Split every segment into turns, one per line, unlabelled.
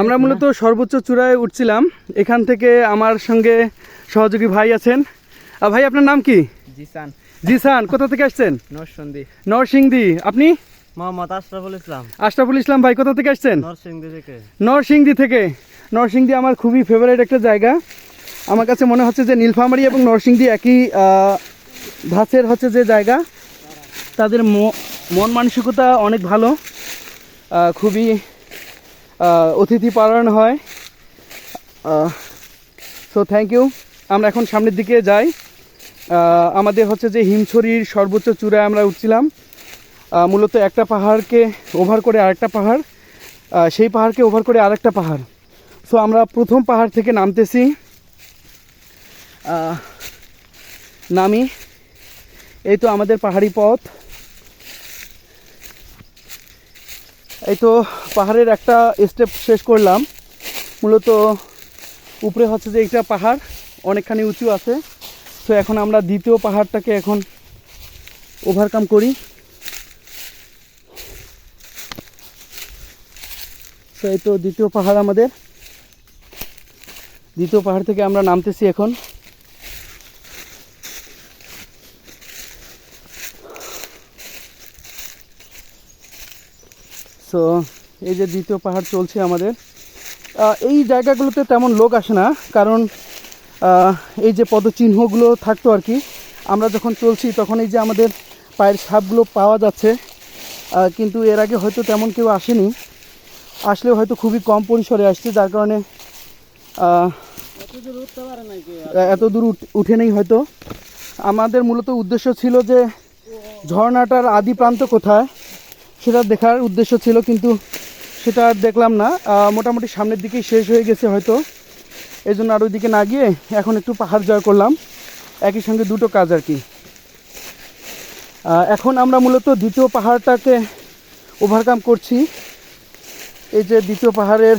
আমরা মূলত সর্বোচ্চ চূড়ায় উঠছিলাম। এখান থেকে আমার সঙ্গে সহযোগী ভাই আছেন। ভাই আপনার নাম কি?
জিসান।
জিসান কোথা থেকে আসছেন?
নরসিংদী।
নরসিংদী। আপনি?
মোহাম্মদ আশরাফুল ইসলাম।
আশরাফুল ইসলাম ভাই কোথা থেকে আসছেন?
নরসিংদী থেকে।
নরসিংদী থেকে। নরসিংদী আমার খুবই ফেভারিট একটা জায়গা। আমার কাছে মনে হচ্ছে যে নীলফামারী এবং নরসিংদী একই ধাঁচের হচ্ছে যে জায়গা। তাদের মন মানসিকতা অনেক ভালো। খুবই অতিথি পালন হয়। সো থ্যাংক ইউ আমরা এখন সামনের দিকে যাই। আমাদের হচ্ছে যে হিমছড়ির সর্বোচ্চ চূড়ায় আমরা উঠছিলাম। মূলত একটা পাহাড়কে ওভার করে আরেকটা পাহাড়। সেই পাহাড়কে ওভার করে আরেকটা পাহাড়। সো আমরা প্রথম পাহাড় থেকে নামতেছি। নামি। এই তো আমাদের পাহাড়ি পথ। এই তো পাহাড়ের একটা স্টেপ শেষ করলাম। মূলত উপরে হচ্ছে যে একটা পাহাড়, অনেকখানি উঁচু আছে। তো এখন আমরা দ্বিতীয় পাহাড়টাকে এখন ওভারকাম করি। তো এই তো দ্বিতীয় পাহাড় আমাদের। দ্বিতীয় পাহাড় থেকে আমরা নামতেছি এখন। সো এই যে দ্বিতীয় পাহাড় চলছে আমাদের। এই জায়গাগুলোতে তেমন লোক আসে না, কারণ এই যে পদচিহ্নগুলো থাকতো আর কি, আমরা যখন চলছি তখন এই যে আমাদের পায়ের ছাপগুলো পাওয়া যাচ্ছে কিন্তু এর আগে হয়তো তেমন কেউ আসেনি। আসলেও হয়তো খুবই কম পরিসরে আসছে, যার কারণে এত দূর উঠে নেই হয়তো। আমাদের মূলত উদ্দেশ্য ছিল যে, ঝর্ণাটার আদি প্রান্ত কোথায়? সেটা দেখার উদ্দেশ্য ছিল, কিন্তু সেটা দেখলাম না। মোটামুটি সামনের দিকেই শেষ হয়ে গেছে হয়তো। এই জন্য আর ওইদিকে না গিয়ে এখন একটু পাহাড় জয় করলাম। একই সঙ্গে দুটো কাজ আর কি। এখন আমরা মূলত দ্বিতীয় পাহাড়টাকে ওভারকাম করছি। এই যে দ্বিতীয় পাহাড়ের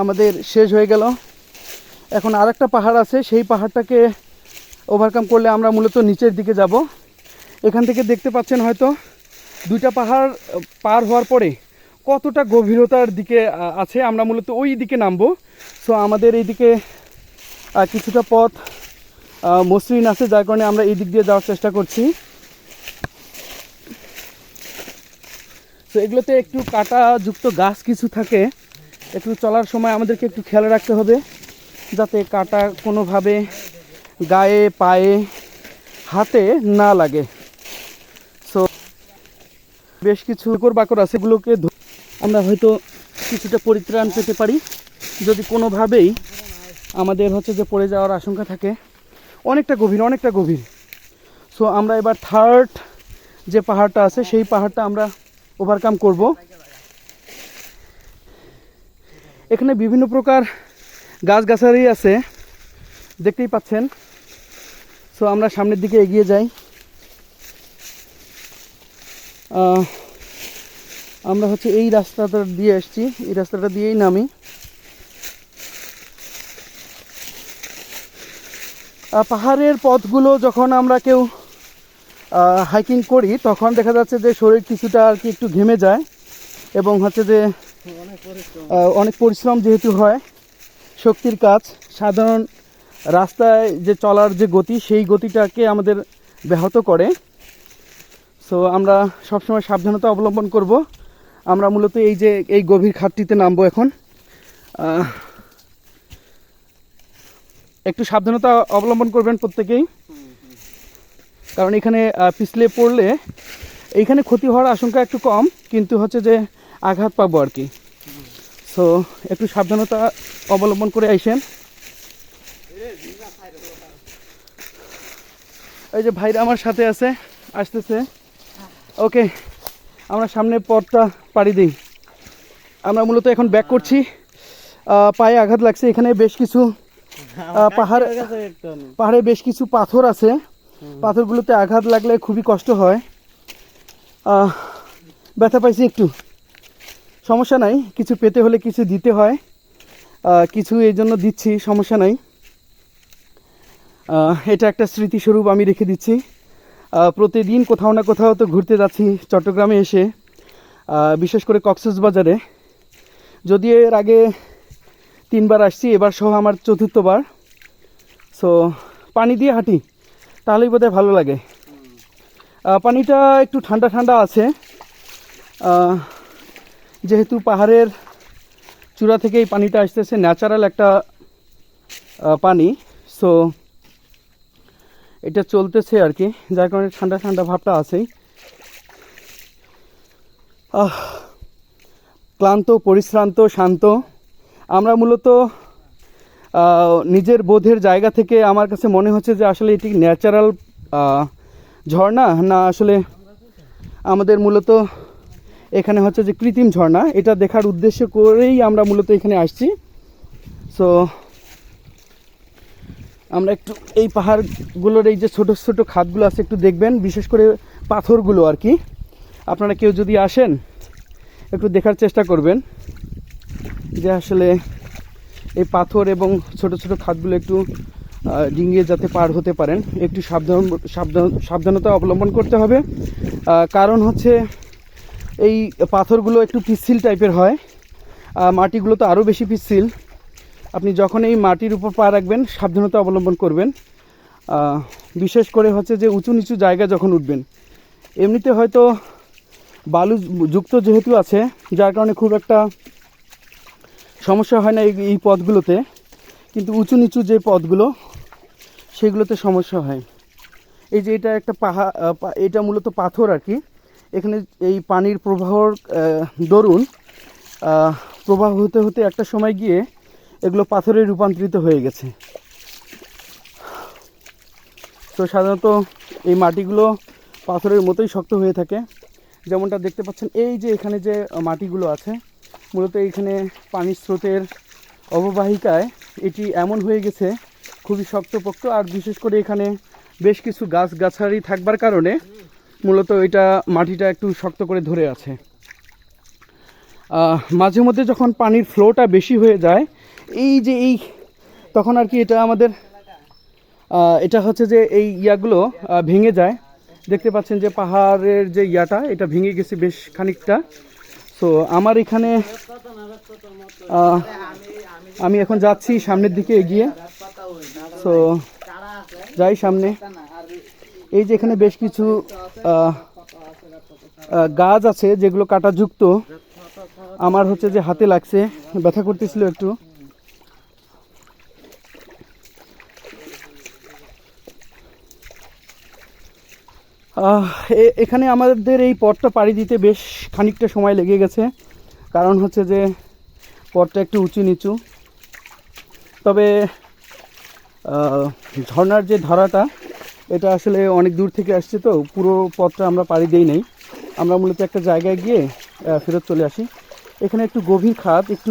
আমাদের শেষ হয়ে গেল। এখন আর একটা পাহাড় আছে, সেই পাহাড়টাকে ওভারকাম করলে আমরা মূলত নিচের দিকে যাব। এখান থেকে দেখতে পাচ্ছেন হয়তো দুইটা পাহাড় পার হওয়ার পরে কতটা গভীরতার দিকে আছে আমরা মূলত ওই দিকে নামবো। সো আমাদের এইদিকে কিছুটা পথ মসৃণ আছে, যার কারণে আমরা এই দিক দিয়ে যাওয়ার চেষ্টা করছি। তো এগুলোতে একটু কাঁটাযুক্ত গাছ কিছু থাকে। একটু চলার সময় আমাদেরকে একটু খেয়াল রাখতে হবে, যাতে কাঁটা কোনোভাবে গায়ে, পায়ে, হাতে না লাগে। বেশ কিছু বাকড় আছে এগুলোকে আমরা হয়তো কিছুটা পরিত্রাণ পেতে পারি। যদি কোনোভাবেই আমাদের হচ্ছে যে পড়ে যাওয়ার আশঙ্কা থাকে, অনেকটা গভীর অনেকটা গভীর। সো আমরা এবার থার্ড যে পাহাড়টা আছে, সেই পাহাড়টা আমরা ওভারকাম করব। এখানে বিভিন্ন প্রকার গাছগাছালি আছে, দেখতেই পাচ্ছেন। সো আমরা সামনের দিকে এগিয়ে যাই। আমরা হচ্ছে এই রাস্তাটা দিয়ে এসছি এই রাস্তাটা দিয়েই নামি। পাহাড়ের পথগুলো যখন আমরা কেউ হাইকিং করি, তখন দেখা যাচ্ছে যে শরীর কিছুটা আর কি একটু ঘেমে যায় এবং হচ্ছে যে অনেক পরিশ্রম যেহেতু হয়, শক্তির কাজ। সাধারণ রাস্তায় যে চলার যে গতি, সেই গতিটাকে আমাদের ব্যাহত করে। সো আমরা সবসময় সাবধানতা অবলম্বন করব। আমরা মূলত এই যে, এই গভীর খাতটিতে নামবো এখন। একটু সাবধানতা অবলম্বন করবেন প্রত্যেকেই। কারণ এখানে পিছলে পড়লে এইখানে ক্ষতি হওয়ার আশঙ্কা একটু কম, কিন্তু হচ্ছে যে আঘাত পাবো আর কি। সো একটু সাবধানতা অবলম্বন করে আইসেন। এই যে ভাইরা আমার সাথে আছে, আসতেছে। ওকে আমরা সামনে পথটা পাড়ি দিই। আমরা মূলত এখন ব্যাক করছি। পায়ে আঘাত লাগছে এখানে বেশ কিছু পাহাড় পাহাড়ে বেশ কিছু পাথর আছে। পাথরগুলোতে আঘাত লাগলে খুবই কষ্ট হয়। ব্যথা পাইছি একটু। সমস্যা নাই কিছু পেতে হলে কিছু দিতে হয়। কিছু এই জন্য দিচ্ছি সমস্যা নাই। এটা একটা স্মৃতিস্বরূপ আমি রেখে দিচ্ছি। প্রতিদিন কোথাও না কোথাও তো ঘুরতে যাচ্ছি চট্টগ্রামে এসে বিশেষ করে কক্সবাজারে যদি এর আগে তিনবার আসছি, এবার সহ আমার চতুর্থবার। সো পানি দিয়ে হাঁটি, তাহলেই বোধহয় ভালো লাগে। পানিটা একটু ঠান্ডা ঠান্ডা আছে। যেহেতু পাহাড়ের চূড়া থেকে এই পানিটা আসতেছে ন্যাচারাল একটা পানি। সো এটা চলতেছে আর কি, যার কারণে ঠান্ডা ঠান্ডা ভাবটা আছেই। আহ, ক্লান্ত, পরিশ্রান্ত, শান্ত। আমরা মূলত নিজের বোধের জায়গা থেকে আমার কাছে মনে হচ্ছে যে আসলে এটি ন্যাচারাল ঝর্ণা না আসলে আমাদের মূলত এখানে হচ্ছে যে কৃত্রিম ঝর্ণা। এটা দেখার উদ্দেশ্য করেই আমরা মূলত এখানে আসছি। সো আমরা একটু এই পাহাড়গুলোর এই যে ছোট ছোট খাতগুলো আছে, একটু দেখবেন, বিশেষ করে পাথরগুলো আর কি। আপনারা কেউ যদি আসেন, একটু দেখার চেষ্টা করবেন যে আসলে এই পাথর এবং ছোট ছোট খাতগুলো একটু ডিঙিয়ে যাতে পার হতে পারেন। একটু সাবধান সাবধান সাবধানতা অবলম্বন করতে হবে। কারণ হচ্ছে এই পাথরগুলো একটু পিচ্ছিল টাইপের হয়। মাটিগুলো তো আরও বেশি পিচ্ছিল। আপনি যখন এই মাটির উপর পা রাখবেন, সাবধানতা অবলম্বন করবেন। বিশেষ করে হচ্ছে যে উঁচু নিচু জায়গা যখন উঠবেন, এমনিতে হয়তো বালু যুক্ত যেহেতু আছে, যার কারণে খুব একটা সমস্যা হয় না এই পথগুলোতে কিন্তু উঁচু নিচু যে পথগুলো সেগুলোতে সমস্যা হয়। এই যে এটা একটা পাহা এটা মূলত পাথর আর কি। এখানে এই পানির প্রবাহর দরুন প্রবাহ হতে হতে একটা সময় গিয়ে এগুলো পাথরে রূপান্তরিত হয়ে গেছে। তো সাধারণত এই মাটিগুলো পাথরের মতোই শক্ত হয়ে থাকে। যেমনটা দেখতে পাচ্ছেন, এই যে এখানে যে মাটিগুলো আছে, মূলত এখানে পানির স্রোতের অববাহিকায় এটি এমন হয়ে গেছে, খুবই শক্তপোক্ত। আর বিশেষ করে এখানে বেশ কিছু গাছ গাছালি থাকবার কারণে মূলত এটা মাটিটা একটু শক্ত করে ধরে আছে। মাঝে মধ্যে যখন পানির ফ্লোটা বেশি হয়ে যায় এই যে এই, তখন আর কি এটা আমাদের এটা হচ্ছে যে এই ইয়াগুলো ভেঙে যায়। দেখতে পাচ্ছেন যে পাহাড়ের যে ইয়াটা, এটা ভেঙে গেছে বেশ খানিকটা। সো আমার এখানে আমি এখন যাচ্ছি সামনের দিকে এগিয়ে। সো যাই সামনে। এই যে এখানে বেশ কিছু গাছ আছে যেগুলো কাটাযুক্ত। আমার হচ্ছে যে হাতে লাগছে, ব্যথা করতেছিল একটু। এখানে আমাদের এই পথটা পাড়ি দিতে বেশ খানিকটা সময় লেগে গেছে। কারণ হচ্ছে যে, পথটা একটু উঁচু নিচু। তবে ঝর্নার যে ধারাটা, এটা আসলে অনেক দূর থেকে আসছে তো, পুরো পথটা আমরা পাড়ি দিই নাই। আমরা মূলত একটা জায়গায় গিয়ে ফেরত চলে আসি। এখানে একটু গভীর খাত, একটু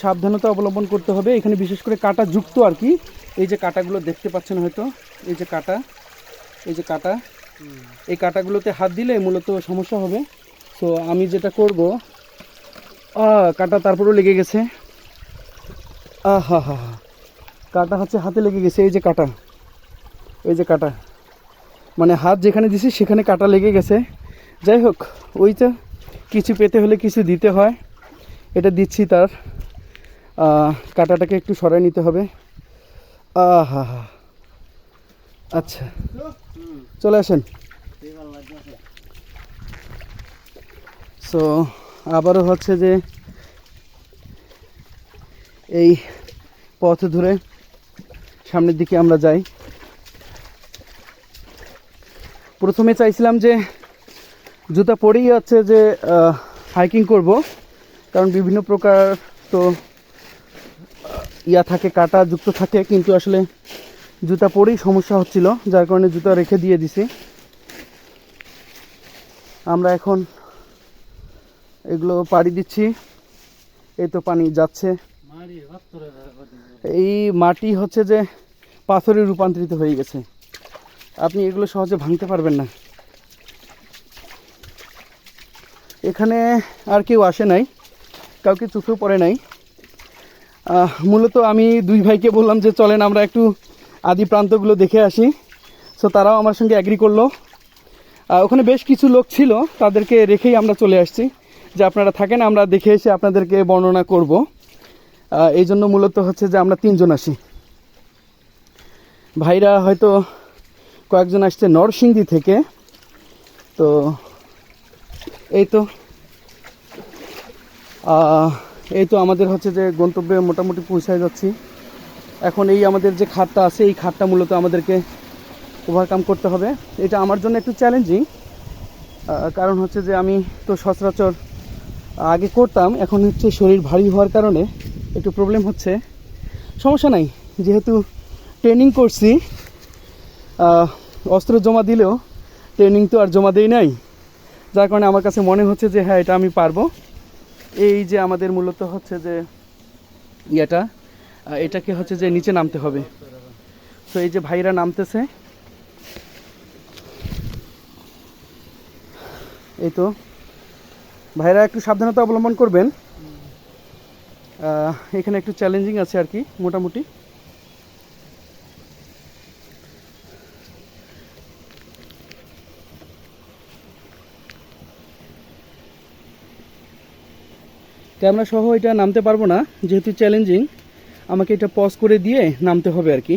সাবধানতা অবলম্বন করতে হবে। এখানে বিশেষ করে কাটা যুক্ত আর কি। এই যে কাটাগুলো দেখতে পাচ্ছেন হয়তো, এই যে কাটা। এই যে কাটা, এই কাটাগুলোতে হাত দিলে মূলত সমস্যা হবে। তো আমি যেটা করব কাটা তারপরেও লেগে গেছে। আহা হা হা কাটা হচ্ছে হাতে লেগে গেছে, এই যে কাটা। এই যে কাটা। মানে হাত যেখানে দিছি, সেখানে কাটা লেগে গেছে। যাই হোক ওই তো কিছু পেতে হলে কিছু দিতে হয়। এটা দিচ্ছি তার। কাটাটাকে একটু সরাই নিতে হবে। আহা হা। আচ্ছা। চলে আসেন। সো আবারও হচ্ছে যে এই পথ ধরে সামনের দিকে আমরা যাই। প্রথমে চাইছিলাম যে জুতা পরেই হচ্ছে যে হাইকিং করব, কারণ বিভিন্ন প্রকার তো ইয়া থাকে, কাটা যুক্ত থাকে, কিন্তু আসলে জুতা পরেই সমস্যা হচ্ছিল, যার কারণে জুতা রেখে দিয়ে দিছি। আমরা এখন এগুলো পাড়ি দিচ্ছি। এই তো পানি যাচ্ছে। এই মাটি হচ্ছে যে পাথরে রূপান্তরিত হয়ে গেছে। আপনি এগুলো সহজে ভাঙতে পারবেন না। এখানে আর কেউ আসে নাই, কাউকে চোখেও পড়ে নাই। মূলত আমি দুই ভাইকে বললাম যে চলেন আমরা একটু আদি প্রান্তগুলো দেখে আসি। সো তারাও আমার সঙ্গে অ্যাগ্রি করল। ওখানে বেশ কিছু লোক ছিল, তাদেরকে রেখেই আমরা চলে আসছি। যে আপনারা থাকেন, আমরা দেখে এসে আপনাদেরকে বর্ণনা করব। এই জন্য মূলত হচ্ছে যে আমরা তিনজন আসি। ভাইরা হয়তো কয়েকজন আসছে নরসিংদী থেকে। তো, এই তো এই তো আমাদের হচ্ছে যে গন্তব্যে মোটামুটি পৌঁছায় যাচ্ছি। এখন এই আমাদের যে খাতটা আছে, এই খাতটা মূলত আমাদেরকে ওভারকাম করতে হবে। এটা আমার জন্য একটু চ্যালেঞ্জিং কারণ হচ্ছে যে আমি তো সচরাচর আগে করতাম, এখন হচ্ছে শরীর ভারী হওয়ার কারণে একটু প্রবলেম হচ্ছে। সমস্যা নাই, যেহেতু ট্রেনিং করছি অস্ত্র জমা দিলেও ট্রেনিং তো আর জমা দেই নাই। যার কারণে আমার কাছে মনে হচ্ছে যে হ্যাঁ এটা আমি পারব। এই যে আমাদের মূলত হচ্ছে যে ইয়েটা এটাকে হচ্ছে যে নিচে নামতে হবে। তো এই যে ভাইরা নামতেছে। এই তো। ভাইরা একটু সাবধানতা অবলম্বন করবেন। এখানে একটু চ্যালেঞ্জিং আছে আর কি, মোটামুটি। ক্যামেরা সহ এটা নামতে পারব না, যেহেতু চ্যালেঞ্জিং আমাকে এটা পজ করে দিয়ে নামতে হবে আর কি।